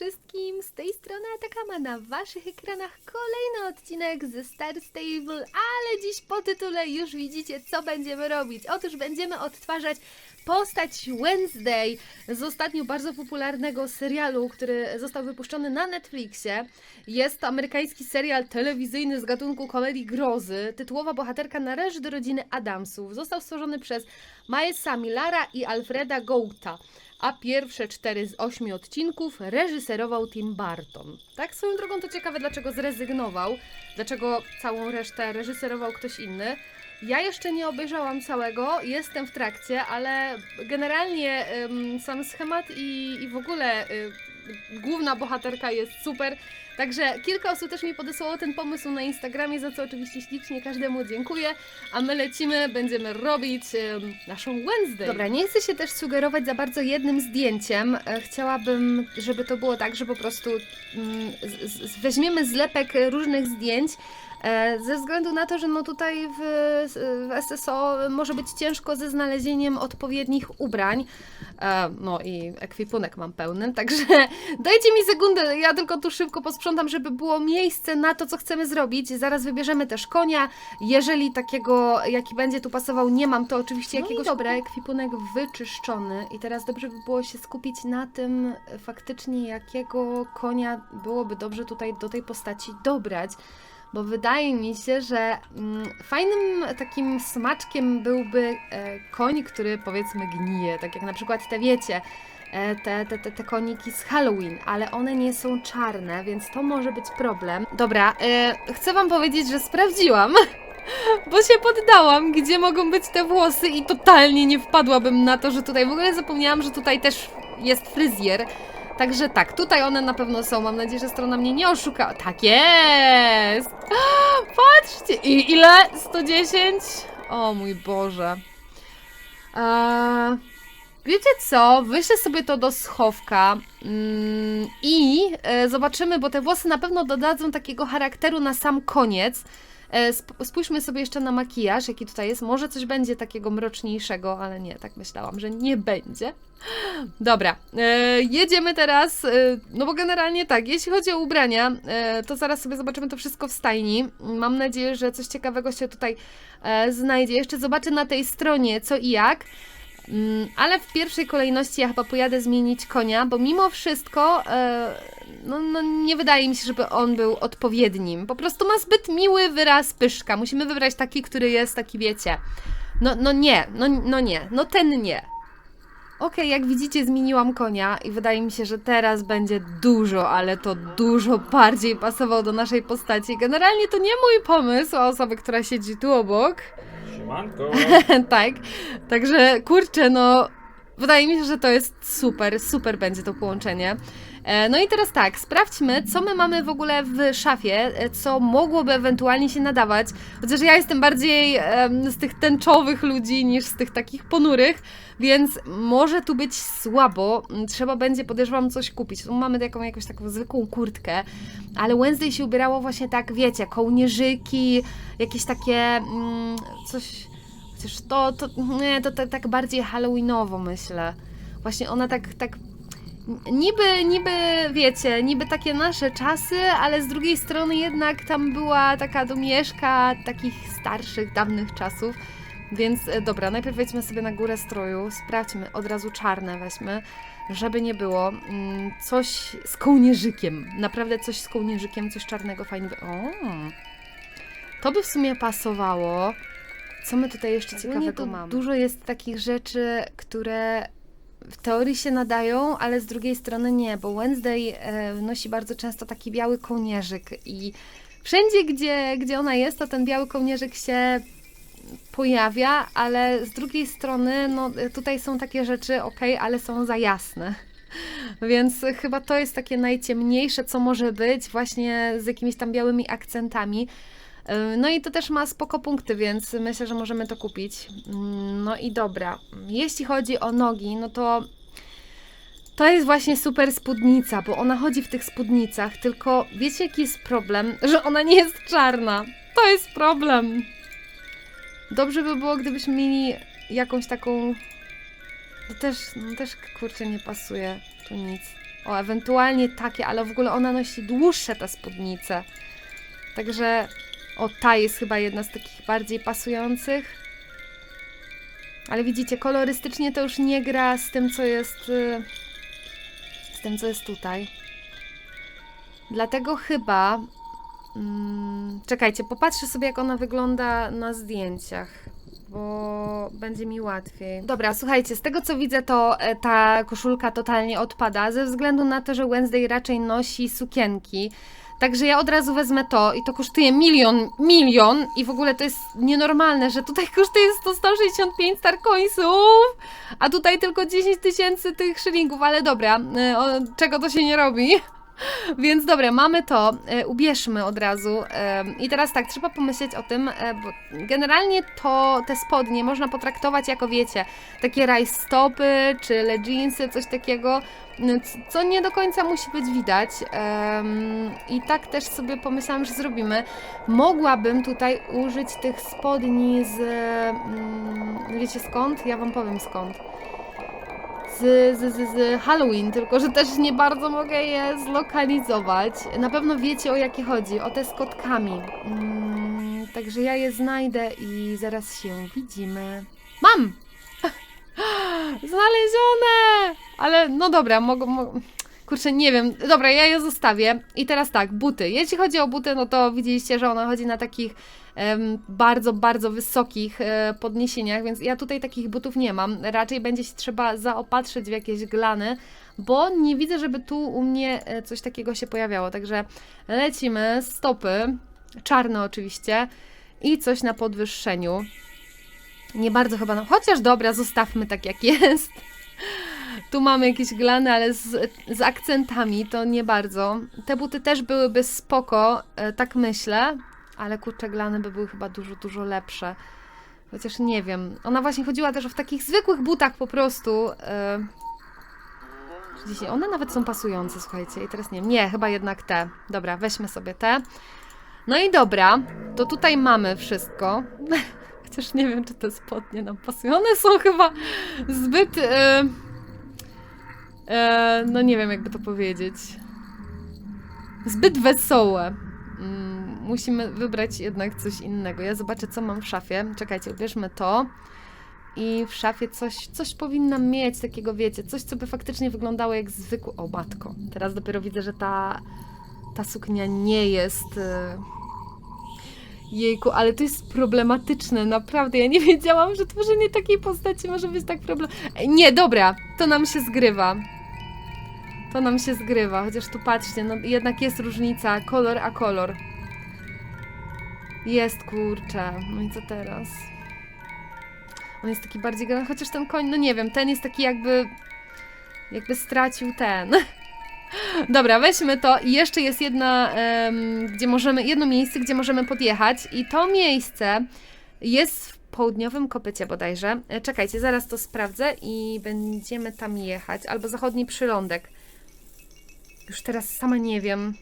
wszystkim, z tej strony Atakama na waszych ekranach kolejny odcinek ze Star Stable, ale dziś po tytule już widzicie co będziemy robić. Otóż będziemy odtwarzać postać Wednesday z ostatnio bardzo popularnego serialu, który został wypuszczony na Netflixie. Jest to amerykański serial telewizyjny z gatunku komedii grozy. Tytułowa bohaterka należy do rodziny Adamsów. Został stworzony przez Milesa Millara i Alfreda Gouta a pierwsze cztery z ośmiu odcinków reżyserował Tim Burton. Tak swoją drogą to ciekawe, dlaczego zrezygnował, dlaczego całą resztę reżyserował ktoś inny. Ja jeszcze nie obejrzałam całego, jestem w trakcie, ale generalnie ym, sam schemat i, i w ogóle y, główna bohaterka jest super. Także kilka osób też mi podesłało ten pomysł na Instagramie, za co oczywiście ślicznie każdemu dziękuję. A my lecimy, będziemy robić ym, naszą Wednesday. Dobra, nie chcę się też sugerować za bardzo jednym zdjęciem. E, Chciałabym, żeby to było tak, że po prostu mm, z, z, weźmiemy zlepek różnych zdjęć. e, Ze względu na to, że no tutaj w, w SSO może być ciężko ze znalezieniem odpowiednich ubrań. E, No i ekwipunek mam pełny, także dajcie mi sekundę, ja tylko tu szybko posprzątam, żeby było miejsce na to, co chcemy zrobić. Zaraz wybierzemy też konia. Jeżeli takiego, jaki będzie tu pasował, nie mam, to oczywiście No jakiegoś... dobra, ekwipunek wyczyszczony i teraz dobrze by było się skupić na tym faktycznie, jakiego konia byłoby dobrze tutaj do tej postaci dobrać. Bo wydaje mi się, że mm, fajnym takim smaczkiem byłby e, koń, który powiedzmy gnije. Tak jak na przykład te wiecie, te, te, te, te koniki z Halloween, ale one nie są czarne, więc to może być problem. Dobra, e, chcę Wam powiedzieć, że sprawdziłam. Bo się poddałam, gdzie mogą być te włosy i totalnie nie wpadłabym na to, że tutaj w ogóle zapomniałam, że tutaj też jest fryzjer. Także tak, tutaj one na pewno są. Mam nadzieję, że strona mnie nie oszuka. Tak jest! Patrzcie! I ile? 110? O mój Boże. Eee, wiecie co? Wyślę sobie to do schowka mm, i e, zobaczymy, bo te włosy na pewno dodadzą takiego charakteru na sam koniec. E, sp- spójrzmy sobie jeszcze na makijaż, jaki tutaj jest. Może coś będzie takiego mroczniejszego, ale nie, tak myślałam, że nie będzie. Dobra, e, jedziemy teraz, e, no bo generalnie tak, jeśli chodzi o ubrania, e, to zaraz sobie zobaczymy to wszystko w stajni. Mam nadzieję, że coś ciekawego się tutaj e, znajdzie. Jeszcze zobaczę na tej stronie co i jak. Mm, Ale w pierwszej kolejności ja chyba pojadę zmienić konia, bo mimo wszystko e, no, no nie wydaje mi się, żeby on był odpowiednim. Po prostu ma zbyt miły wyraz pyszka. Musimy wybrać taki, który jest taki, wiecie. No, no nie, no, no nie, no ten nie. Okej, jak widzicie, zmieniłam konia i wydaje mi się, że teraz będzie dużo, ale to dużo bardziej pasował do naszej postaci. Generalnie to nie mój pomysł, a osoby, która siedzi tu obok. Siemanko. tak. Także kurczę, no. Wydaje mi się, że to jest super, super będzie to połączenie. E, No i teraz tak, sprawdźmy, co my mamy w ogóle w szafie, e, co mogłoby ewentualnie się nadawać. Chociaż ja jestem bardziej z tych tęczowych ludzi niż z tych takich ponurych, więc może tu być słabo. Trzeba będzie, podejrzewam, coś kupić. Tu mamy taką jakąś taką zwykłą kurtkę, ale Wednesday się ubierało właśnie tak, wiecie, kołnierzyki, jakieś takie mm, coś. Chociaż to, to nie, to, tak- tak bardziej halloweenowo myślę. Właśnie ona tak, tak niby, niby, wiecie, niby takie nasze czasy, ale z drugiej strony jednak tam była taka domieszka takich starszych, dawnych czasów. Więc e, dobra, najpierw wejdźmy sobie na górę stroju, sprawdźmy, od razu czarne weźmy, żeby nie było. Mm, Coś z kołnierzykiem, naprawdę coś z kołnierzykiem, coś czarnego fajnego. O, to by w sumie pasowało. Co my tutaj jeszcze Ogólnie ciekawego mamy? Dużo jest takich rzeczy, które w teorii się nadają, ale z drugiej strony nie, bo Wednesday e, nosi bardzo często taki biały kołnierzyk i wszędzie, gdzie, gdzie ona jest, to ten biały kołnierzyk się pojawia, ale z drugiej strony, no tutaj są takie rzeczy, ok, ale są za jasne. Więc chyba to jest takie najciemniejsze, co może być, właśnie z jakimiś tam białymi akcentami. Yy, No i to też ma spoko punkty, więc myślę, że możemy to kupić. Mm, No i dobra. Jeśli chodzi o nogi, no to to jest właśnie super spódnica, bo ona chodzi w tych spódnicach, tylko wiecie jaki jest problem? Że ona nie jest czarna. To jest problem. Dobrze by było, gdybyśmy mieli jakąś taką... To też, no też kurczę nie pasuje tu nic. O, ewentualnie takie, ale w ogóle ona nosi dłuższe te spódnice. Także, o, ta jest chyba jedna z takich bardziej pasujących. Ale widzicie, kolorystycznie to już nie gra z tym, co jest. y, Z tym, co jest tutaj. Dlatego chyba. Mm, czekajcie, popatrzę sobie, jak ona wygląda na zdjęciach, bo będzie mi łatwiej. Dobra, słuchajcie, z tego co widzę, to e, ta koszulka totalnie odpada, ze względu na to, że Wednesday raczej nosi sukienki. Także ja od razu wezmę to i to kosztuje milion, milion i w ogóle to jest nienormalne, że tutaj kosztuje 100, 165 starcoinsów, a tutaj tylko 10 tysięcy tych szylingów, ale dobra, o, czego to się nie robi. Więc dobra, mamy to, e, ubierzmy od razu. E, I teraz tak, trzeba pomyśleć o tym, e, bo generalnie to te spodnie można potraktować jako wiecie, takie rajstopy czy leginsy, coś takiego, n- c- co nie do końca musi być widać. I tak też sobie pomyślałam, że zrobimy. Mogłabym tutaj użyć tych spodni z. mm, Wiecie skąd? Ja Wam powiem skąd z, z, z, Halloween, tylko że też nie bardzo mogę je zlokalizować. Na pewno wiecie o jakie chodzi, o te z kotkami. Mm, także ja je znajdę i zaraz się widzimy. Mam! Znalezione! Ale no dobra, mogę. Mo Kurczę, nie wiem. Dobra, ja je zostawię. I teraz tak, buty. Jeśli chodzi o buty, no to widzieliście, że ona chodzi na takich bardzo, bardzo wysokich e, podniesieniach, więc ja tutaj takich butów nie mam. Raczej będzie się trzeba zaopatrzyć w jakieś glany, bo nie widzę, żeby tu u mnie e, coś takiego się pojawiało. Także lecimy, stopy, czarne oczywiście i coś na podwyższeniu. Nie bardzo chyba, no, chociaż dobra, zostawmy tak jak jest. Tu mamy jakieś glany, ale z, z akcentami to nie bardzo. Te buty też byłyby spoko, e, tak myślę, ale kurczę, glany by były chyba dużo, dużo lepsze. Chociaż nie wiem. Ona właśnie chodziła też w takich zwykłych butach po prostu. E, Dzisiaj one nawet są pasujące, słuchajcie. I teraz nie wiem. Nie, chyba jednak te. Dobra, weźmy sobie te. No i dobra, to tutaj mamy wszystko. Chociaż nie wiem, czy te spodnie nam pasują. One są chyba zbyt. E, e, no nie wiem, jakby to powiedzieć. Zbyt wesołe. Mm, musimy wybrać jednak coś innego. Ja zobaczę, co mam w szafie. Czekajcie, ubierzmy to. I w szafie coś, coś powinnam mieć takiego, wiecie, coś, co by faktycznie wyglądało jak zwykły... O, matko. Teraz dopiero widzę, że ta, ta suknia nie jest... e, Jejku, ale to jest problematyczne, naprawdę. Ja nie wiedziałam, że tworzenie takiej postaci może być tak problematyczne. Nie, dobra, to nam się zgrywa. To nam się zgrywa, chociaż tu patrzcie, no jednak jest różnica, kolor a kolor. Jest, kurczę. No i co teraz? On jest taki bardziej gran, chociaż ten koń, no nie wiem, ten jest taki jakby... Jakby stracił ten. Dobra, weźmy to. I jeszcze jest jedna, em, gdzie możemy, jedno miejsce, gdzie możemy podjechać. I to miejsce jest w południowym kopycie bodajże. E, Czekajcie, zaraz to sprawdzę i będziemy tam jechać. Albo zachodni przylądek. Już teraz sama nie wiem.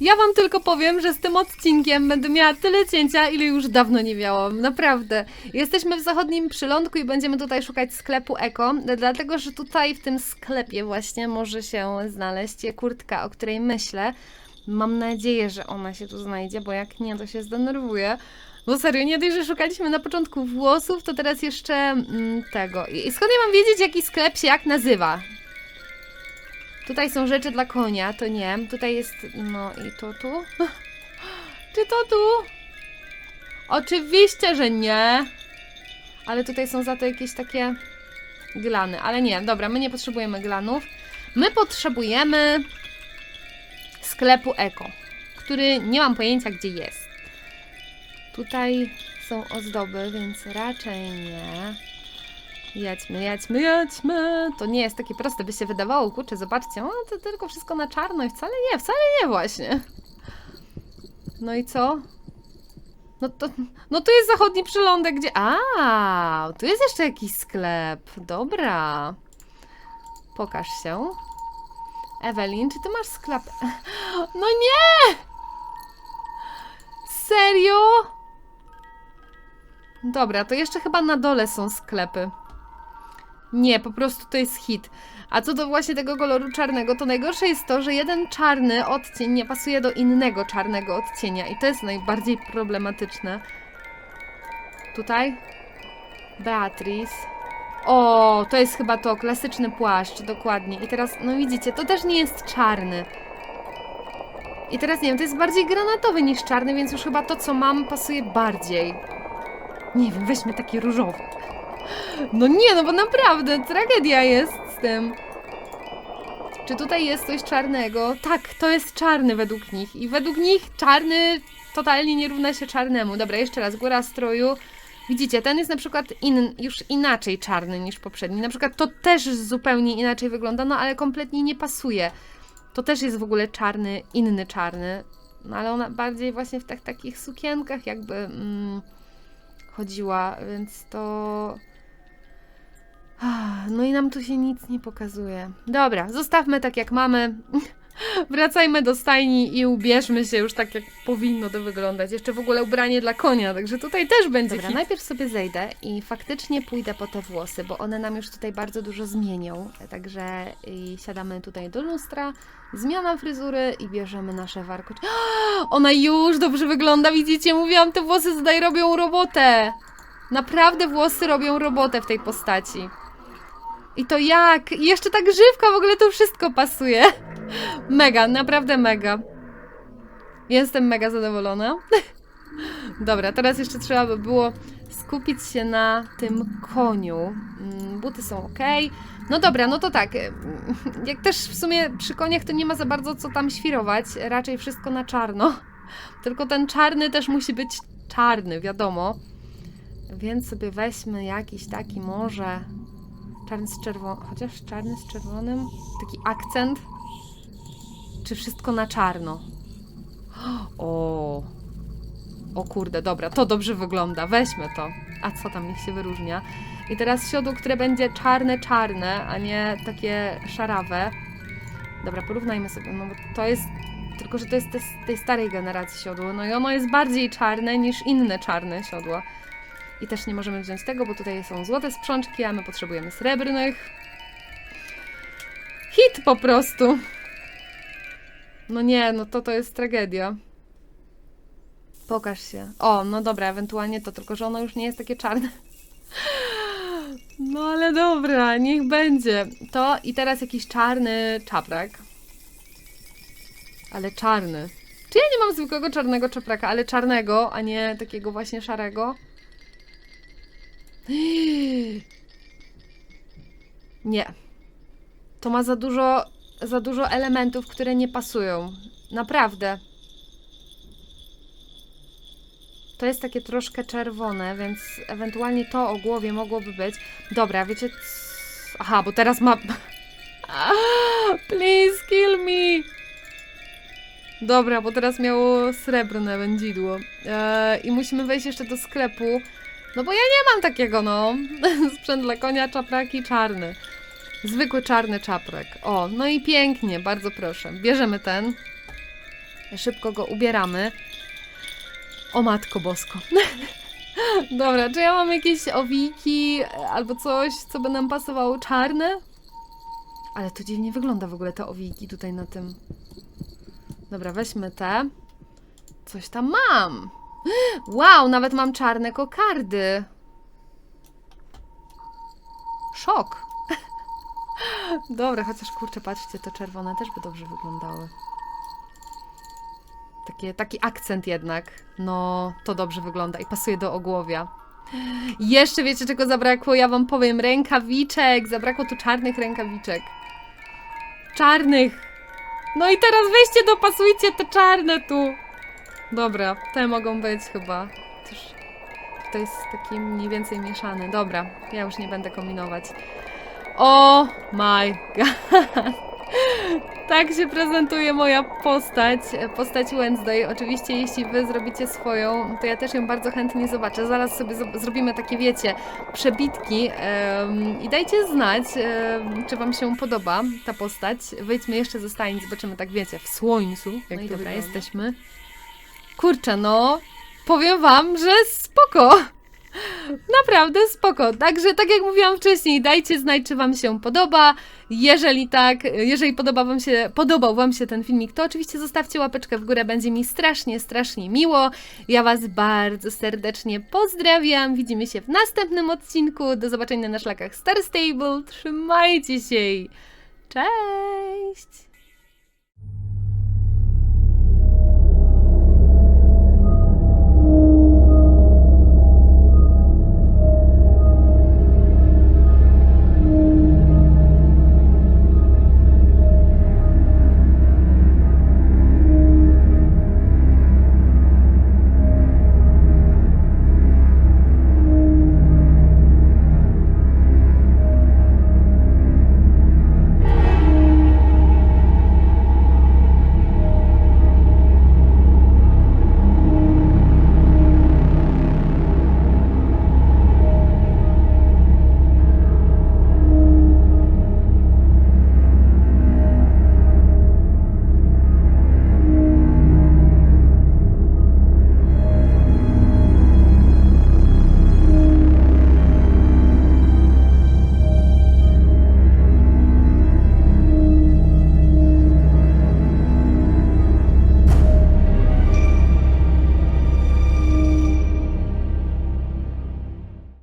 Ja wam tylko powiem, że z tym odcinkiem będę miała tyle cięcia, ile już dawno nie miałam. Naprawdę. Jesteśmy w zachodnim przylądku i będziemy tutaj szukać sklepu Eko, dlatego że tutaj w tym sklepie właśnie może się znaleźć kurtka, o której myślę. Mam nadzieję, że ona się tu znajdzie, bo jak nie, to się zdenerwuję. Bo serio, nie dość, że szukaliśmy na początku włosów, to teraz jeszcze mm, tego. I skąd ja mam wiedzieć, jaki sklep się jak nazywa? Tutaj są rzeczy dla konia, to nie. Tutaj jest, no i to tu? Czy to tu? Oczywiście, że nie. Ale tutaj są za to jakieś takie glany. Ale nie, dobra, my nie potrzebujemy glanów. My potrzebujemy sklepu Eko, który nie mam pojęcia, gdzie jest. Tutaj są ozdoby, więc raczej nie. Jedźmy, jedźmy, jedźmy. To nie jest takie proste, by się wydawało. Kurczę, zobaczcie, o, to tylko wszystko na czarno i wcale nie, wcale nie właśnie. No i co? No to, no to jest zachodni przylądek, gdzie... A, tu jest jeszcze jakiś sklep. Dobra. Pokaż się. Ewelin, czy ty masz sklep? No nie! Serio? Dobra, to jeszcze chyba na dole są sklepy. Nie, po prostu to jest hit. A co do właśnie tego koloru czarnego, to najgorsze jest to, że jeden czarny odcień nie pasuje do innego czarnego odcienia i to jest najbardziej problematyczne. Tutaj? Beatrice. O, to jest chyba to, klasyczny płaszcz, dokładnie. I teraz, no widzicie, to też nie jest czarny. I teraz nie wiem, to jest bardziej granatowy niż czarny, więc już chyba to, co mam, pasuje bardziej. Nie wiem, weźmy taki różowy. No nie, no bo naprawdę, tragedia jest z tym. Czy tutaj jest coś czarnego? Tak, to jest czarny według nich. I według nich czarny totalnie nie równa się czarnemu. Dobra, jeszcze raz, góra stroju. Widzicie, ten jest na przykład in, już inaczej czarny niż poprzedni. Na przykład to też zupełnie inaczej wygląda, no ale kompletnie nie pasuje. To też jest w ogóle czarny, inny czarny. No ale ona bardziej właśnie w tak, takich sukienkach jakby mm, chodziła, więc to... Ah, No i nam tu się nic nie pokazuje. Dobra, zostawmy tak jak mamy. Wracajmy do stajni i ubierzmy się już tak, jak powinno to wyglądać. Jeszcze w ogóle ubranie dla konia, także tutaj też będzie Dobra, hit. najpierw sobie zejdę i faktycznie pójdę po te włosy, bo one nam już tutaj bardzo dużo zmienią. Także i siadamy tutaj do lustra, zmiana fryzury i bierzemy nasze warkocze. Ona już dobrze wygląda, widzicie? Mówiłam, te włosy tutaj robią robotę. Naprawdę włosy robią robotę w tej postaci. I to jak? I jeszcze ta grzywka, w ogóle to wszystko pasuje. Mega, naprawdę mega. Jestem mega zadowolona. Dobra, teraz jeszcze trzeba by było skupić się na tym koniu. Mm, Buty są ok. No dobra, no to tak. Jak też w sumie przy koniach to nie ma za bardzo co tam świrować. Raczej wszystko na czarno. Tylko ten czarny też musi być czarny, wiadomo. Więc sobie weźmy jakiś taki może czarny z czerwonym, chociaż czarny z czerwonym, taki akcent. Czy wszystko na czarno? O, o kurde, dobra, to dobrze wygląda, weźmy to. A co tam, niech się wyróżnia. I teraz siodło, które będzie czarne, czarne, a nie takie szarawe. Dobra, porównajmy sobie, no bo to jest, tylko że to jest tej starej generacji siodło, no i ono jest bardziej czarne niż inne czarne siodła. I też nie możemy wziąć tego, bo tutaj są złote sprzączki, a my potrzebujemy srebrnych. Hit po prostu. No nie, no to to jest tragedia. Pokaż się. O, no dobra, ewentualnie to, tylko że ono już nie jest takie czarne. No ale dobra, niech będzie. To i teraz jakiś czarny czaprak. Ale czarny. Czy ja nie mam zwykłego czarnego czapraka, ale czarnego, a nie takiego właśnie szarego? Nie. To ma za dużo, za dużo elementów, które nie pasują. Naprawdę. To jest takie troszkę czerwone, więc ewentualnie to o głowie mogłoby być. Dobra, wiecie. Aha, bo teraz ma. Please kill me! Dobra, bo teraz miało srebrne wędzidło. Eee, I musimy wejść jeszcze do sklepu. No bo ja nie mam takiego, no. Sprzęt dla konia, czapraki czarny. Zwykły czarny czaprak. O, no i pięknie, bardzo proszę. Bierzemy ten. Szybko go ubieramy. O matko bosko. Dobra, czy ja mam jakieś owiki e, albo coś, co by nam pasowało? Czarne? Ale to dziwnie wygląda w ogóle te owiki tutaj na tym. Dobra, weźmy te. Coś tam mam. Wow, nawet mam czarne kokardy. Szok. Dobra, chociaż kurczę, patrzcie, te czerwone też by dobrze wyglądały. Taki akcent jednak. No, to dobrze wygląda i pasuje do ogłowia. Jeszcze wiecie, czego zabrakło? Ja wam powiem. Rękawiczek. Zabrakło tu czarnych rękawiczek. Czarnych. No i teraz weźcie, dopasujcie te czarne tu. Dobra, te mogą być chyba. Też to jest taki mniej więcej mieszany. Dobra, ja już nie będę kombinować. O my god. Tak się prezentuje moja postać, postać Wednesday. Oczywiście, jeśli wy zrobicie swoją, to ja też ją bardzo chętnie zobaczę. Zaraz sobie zrobimy takie, wiecie, przebitki em, i dajcie znać, em, czy wam się podoba ta postać. Wyjdźmy jeszcze ze stajni, zobaczymy tak, wiecie, w słońcu. Jak No i dobra, wygląda. jesteśmy. Kurczę, no, powiem wam, że spoko. Naprawdę spoko. Także tak jak mówiłam wcześniej, dajcie znać, czy Wam się podoba. Jeżeli tak, jeżeli podoba wam się, podobał Wam się ten filmik, to oczywiście zostawcie łapeczkę w górę, będzie mi strasznie, strasznie miło. Ja Was bardzo serdecznie pozdrawiam. Widzimy się w następnym odcinku. Do zobaczenia na szlakach Star Stable. Trzymajcie się. Cześć!